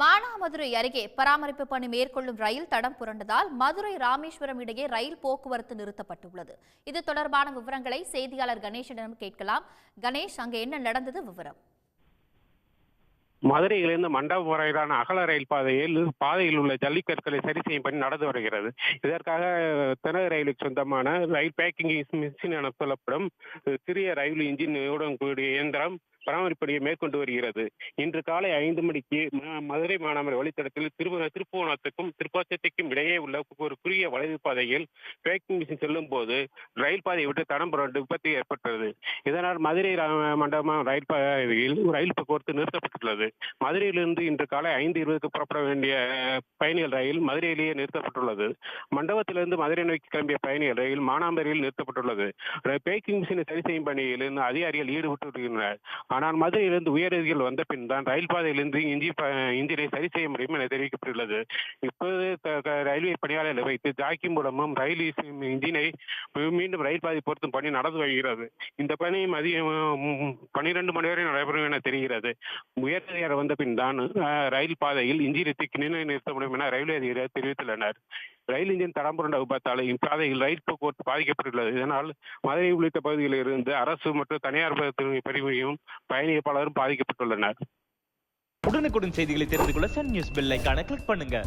மானாமதுரை அருகே பராமரிப்பு பணி மேற்கொள்ளும் ரயில் தடம் புரண்டதால் மதுரை ராமேஸ்வரம் இடையே ரயில் போக்குவரத்து நிறுத்தப்பட்டுள்ளது. இது தொடர்பான விவரங்களை செய்தியாளர் கணேசனிடம் கேட்கலாம். கணேஷ் அங்கே என்ன நடந்தது? விவரம். மதுரையிலிருந்து மண்டபம் வரையிலான அகல ரயில் பாதையில் பாதையில் உள்ள ஜல்லிக்கற்களை சரி செய்யும் பணி நடந்து வருகிறது. இதற்காக தெனக ரயிலுக்கு சொந்தமான ரயில் பேக்கிங் மிஷின் என சொல்லப்படும் சிறிய ரயில் இன்ஜின் கூடிய இயந்திரம் பராமரிப்பணியை மேற்கொண்டு வருகிறது. இன்று காலை ஐந்து மணிக்கு மதுரை மாநகர வழித்தடத்தில் திரு திருப்புவனத்துக்கும் திருப்பாச்சத்திற்கும் இடையே உள்ள ஒரு குறுகிய வளைவு பாதையில் பேக்கிங் மிஷின் செல்லும் போது ரயில் பாதையை விட்டு தடம் புரண்டு விபத்து ஏற்பட்டது. இதனால் மதுரை ரா- மண்டபம் ரயில் பாதையில் ரயில் போக்குவரத்து நிறுத்தப்பட்டுள்ளது. மதுரையிலிருந்து இன்று காலை ஐந்து இருபதுக்கு புறப்பட வேண்டிய பயணிகள் ரயில் மதுரையிலேயே நிறுத்தப்பட்டுள்ளது. மண்டபத்திலிருந்து மதுரை நோக்கி கிளம்பிய பயணிகள் ரயில் மானாம்பரியில் நிறுத்தப்பட்டுள்ளது. பேக்கிங் மிஷினை சரி செய்யும் பணியில் அதிகாரிகள் ஈடுபட்டு வருகின்றனர். ஆனால் மதுரையிலிருந்து உயரதிகள் வந்த பின் தான் ரயில் பாதையிலிருந்து இஞ்சி இன்ஜினை சரி செய்ய முடியும் என தெரிவிக்கப்பட்டுள்ளது. இப்போது ரயில்வே பணியாளர்களை வைத்து ஜாக்கி மூலமும் ரயில் இன்ஜினை மீண்டும் ரயில் பாதை பொருத்தும் பணி நடந்து வருகிறது. இந்த பணி மதியம் பனிரெண்டு மணி வரை நடைபெறும் என தெரிகிறது. உயர் உயரதிகாரி வந்த பின் தான் ரயில் பாதையில் இன்ஜினை தூக்கி நின்று நிறுத்த முடியும் என ரயில்வே அதிகாரிகள் தெரிவித்துள்ளனர். ரயில் இன்ஜின் தடம் புரண்ட விபத்தால் இப்பாதையில் ரயில் போக்குவரத்து பாதிக்கப்பட்டுள்ளது. இதனால் மதுரை உள்ளிட்ட பகுதிகளில் இருந்து அரசு மற்றும் தனியார் பிரிவையும் பயணிகள் பலரும் பாதிக்கப்பட்டுள்ளனர். உடனுக்குடன் செய்திகளை தெரிந்து கொள்ள சன் நியூஸ் பெல் ஐகானை கிளிக் பண்ணுங்க.